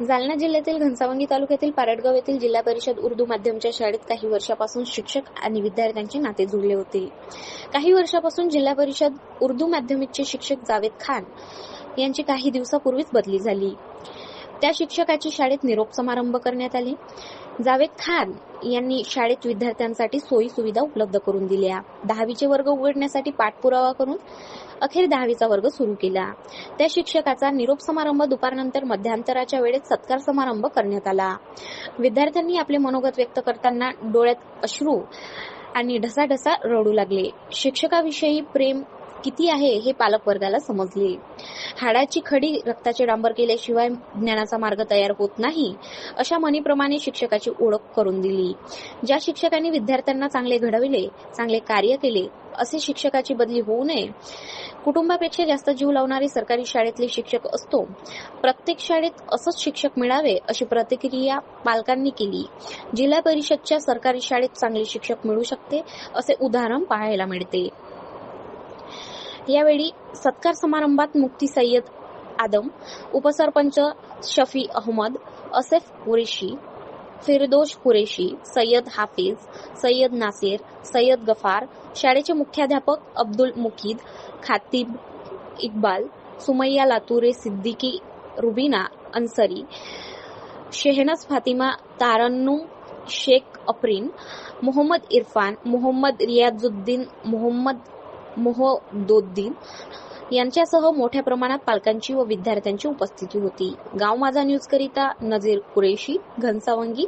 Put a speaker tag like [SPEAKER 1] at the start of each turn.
[SPEAKER 1] जालना जिल्ह्यातील घनसावंगी तालुक्यातील पारडगाव येथील जिल्हा परिषद उर्दू माध्यमच्या शाळेत काही वर्षापासून शिक्षक आणि विद्यार्थ्यांचे नाते जुळले होते काही वर्षापासून जिल्हा परिषद उर्दू माध्यमिकचे शिक्षक जावेद खान यांची काही दिवसापूर्वीच बदली झाली. त्या शिक्षकाची शाळेत निरोप समारंभ करण्यात आले. जावेद खान यांनी शाळेत विद्यार्थ्यांसाठी सोयी सुविधा उपलब्ध करून दिल्या. दहावीचे वर्ग उघडण्यासाठी पाठपुरावा करून अखेर दहावीचा वर्ग सुरू केला. त्या शिक्षकाचा निरोप समारंभ दुपारनंतर मध्यांतराच्या वेळेत सत्कार समारंभ करण्यात आला. विद्यार्थ्यांनी आपले मनोगत व्यक्त करताना डोळ्यात अश्रू आणि ढसाढसा रडू लागले. शिक्षकाविषयी प्रेम किती आहे हे पालक वर्गाला समजले. हाडाची खडी रक्ताचे डांबर केल्याशिवाय ज्ञानाचा मार्ग तयार होत नाही अशा म्हणीप्रमाणे शिक्षकाची ओळख करून दिली. ज्या शिक्षकांनी विद्यार्थ्यांना चांगले घडविले चांगले कार्य केले असे शिक्षकाची बदली होऊ नये. कुटुंबापेक्षा जास्त जीव लावणारे सरकारी शाळेतले शिक्षक असतो. प्रत्येक शाळेत असंच शिक्षक मिळावे अशी प्रतिक्रिया पालकांनी केली. जिल्हा परिषदच्या सरकारी शाळेत चांगले शिक्षक मिळू शकते असे उदाहरण पाहायला मिळते. यावेळी सत्कार समारंभात मुक्ती सय्यद आदम उपसरपंच शफी अहमद असेफ कुरेशी फिरदोश कुरेशी सय्यद हाफिज सय्यद नासिर सय्यद गफार शाळेचे मुख्याध्यापक अब्दुल मुकीद खातीब इक्बाल सुमय्या लातुरे सिद्दीकी रुबीना अन्सरी शेहनस फातिमा तारन्नू शेख अप्रीन मोहम्मद इरफान मोहम्मद रियाजुद्दीन मोहम्मद मोहदोद्दीन यांच्यासह मोठ्या प्रमाणात पालकांची व विद्यार्थ्यांची उपस्थिती होती. गाव माझा न्यूज करिता नजीर कुरेशी घनसावंगी.